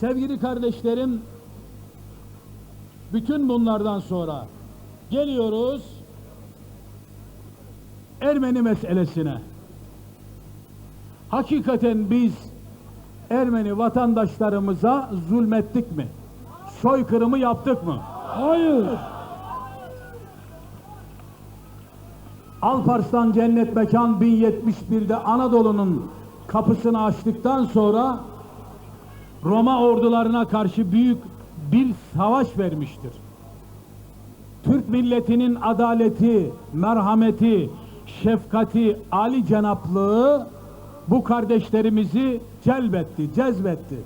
Sevgili kardeşlerim, bütün bunlardan sonra geliyoruz Ermeni meselesine. Hakikaten biz Ermeni vatandaşlarımıza zulmettik mi? Soykırımı yaptık mı? Hayır. Alparslan Cennet Mekan 1071'de Anadolu'nun kapısını açtıktan sonra Roma ordularına karşı büyük bir savaş vermiştir. Türk milletinin adaleti, merhameti, şefkati, ali cenaplığı bu kardeşlerimizi celbetti, cezbetti.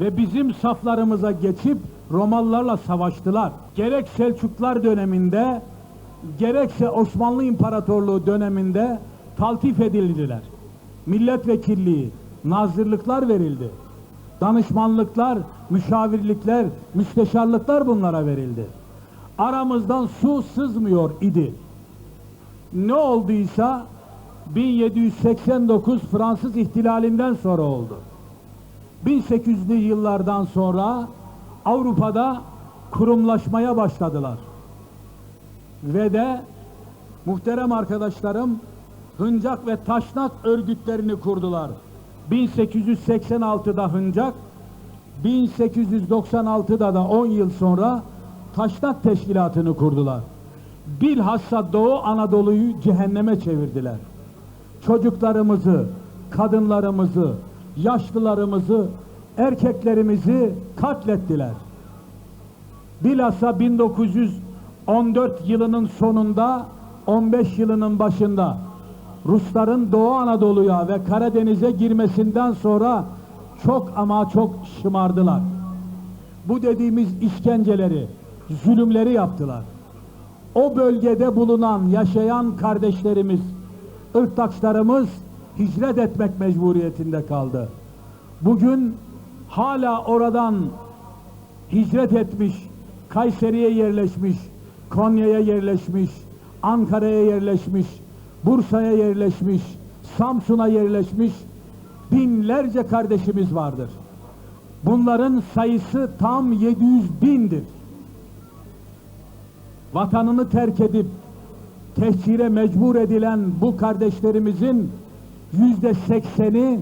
Ve bizim saflarımıza geçip Romalılarla savaştılar. Gerek Selçuklar döneminde, gerekse Osmanlı İmparatorluğu döneminde taltif edildiler. Milletvekilliği, nazırlıklar verildi. Danışmanlıklar, müşavirlikler, müsteşarlıklar bunlara verildi. Aramızdan su sızmıyor idi. Ne olduysa 1789 Fransız ihtilalinden sonra oldu. 1800'lü yıllardan sonra Avrupa'da kurumlaşmaya başladılar. Ve de muhterem arkadaşlarım Hıncak ve Taşnak örgütlerini kurdular. 1886'da Hıncak, 1896'da da 10 yıl sonra Taşnak Teşkilatı'nı kurdular. Bilhassa Doğu Anadolu'yu cehenneme çevirdiler. Çocuklarımızı, kadınlarımızı, yaşlılarımızı, erkeklerimizi katlettiler. Bilhassa 1914 yılının sonunda 15 yılının başında Rusların Doğu Anadolu'ya ve Karadeniz'e girmesinden sonra çok ama çok şımardılar. Bu dediğimiz işkenceleri, zulümleri yaptılar. O bölgede bulunan, yaşayan kardeşlerimiz, ırktaşlarımız hicret etmek mecburiyetinde kaldı. Bugün hala oradan hicret etmiş, Kayseri'ye yerleşmiş, Konya'ya yerleşmiş, Ankara'ya yerleşmiş, Bursa'ya yerleşmiş, Samsun'a yerleşmiş binlerce kardeşimiz vardır. Bunların sayısı tam 700 bindir. Vatanını terk edip tehcire mecbur edilen bu kardeşlerimizin yüzde sekseni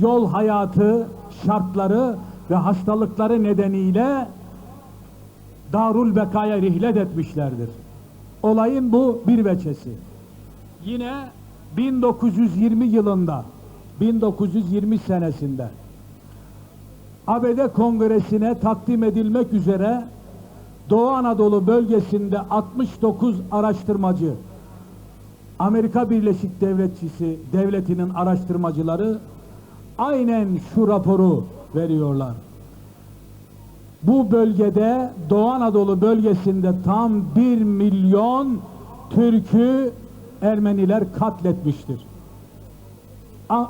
yol hayatı, şartları ve hastalıkları nedeniyle Darul Beka'ya rihlet etmişlerdir. Olayın bu bir veçesi. Yine 1920 yılında, 1920 senesinde ABD Kongresi'ne takdim edilmek üzere Doğu Anadolu bölgesinde 69 araştırmacı, Amerika Birleşik Devletçisi devletinin araştırmacıları aynen şu raporu veriyorlar. Bu bölgede Doğu Anadolu bölgesinde tam 1 milyon Türk'ü Ermeniler katletmiştir. A-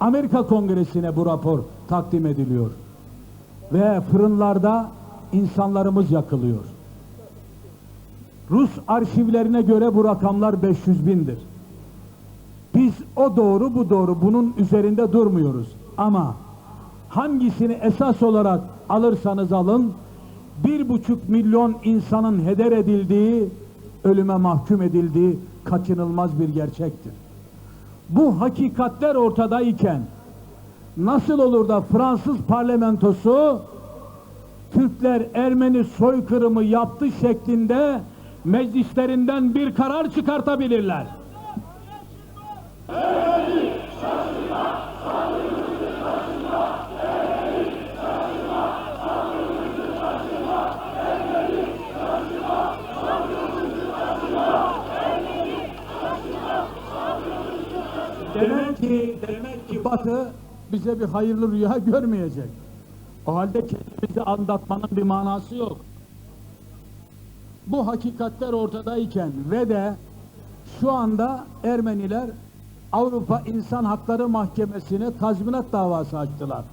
Amerika Kongresi'ne bu rapor takdim ediliyor. Ve fırınlarda insanlarımız yakılıyor. Rus arşivlerine göre bu rakamlar 500 bindir. Biz o doğru bu doğru bunun üzerinde durmuyoruz. Ama hangisini esas olarak alırsanız alın bir buçuk milyon insanın heder edildiği, ölüme mahkum edildiği kaçınılmaz bir gerçektir. Bu hakikatler ortadayken nasıl olur da Fransız parlamentosu Türkler Ermeni soykırımı yaptı şeklinde meclislerinden bir karar çıkartabilirler? Demek ki, demek ki Batı bize bir hayırlı rüya görmeyecek. O halde kendimizi anlatmanın bir manası yok. Bu hakikatler ortadayken ve de şu anda Ermeniler Avrupa İnsan Hakları Mahkemesi'ne tazminat davası açtılar.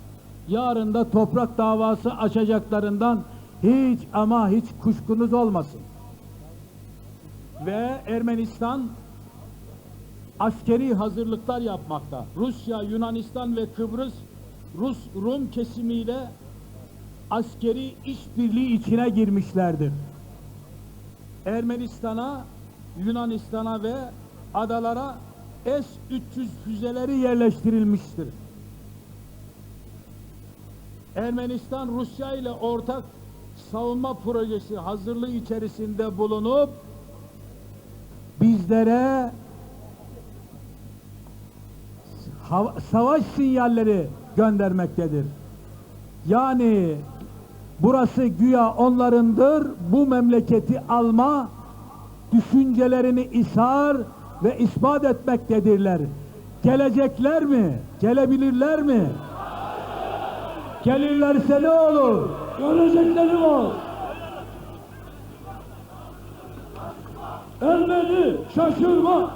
Yarın da toprak davası açacaklarından hiç ama hiç kuşkunuz olmasın. Ve Ermenistan askeri hazırlıklar yapmakta. Rusya, Yunanistan ve Kıbrıs Rus Rum kesimiyle askeri işbirliği içine girmişlerdir. Ermenistan'a, Yunanistan'a ve adalara S-300 füzeleri yerleştirilmiştir. Ermenistan Rusya ile ortak savunma projesi hazırlığı içerisinde bulunup bizlere hava- savaş sinyalleri göndermektedir. Yani burası güya onlarındır. Bu memleketi alma düşüncelerini ishar ve ispat etmektedirler. Gelecekler mi? Gelebilirler mi? Gelirlerse ne olur? Görecekleri var. Ermeni şaşırma.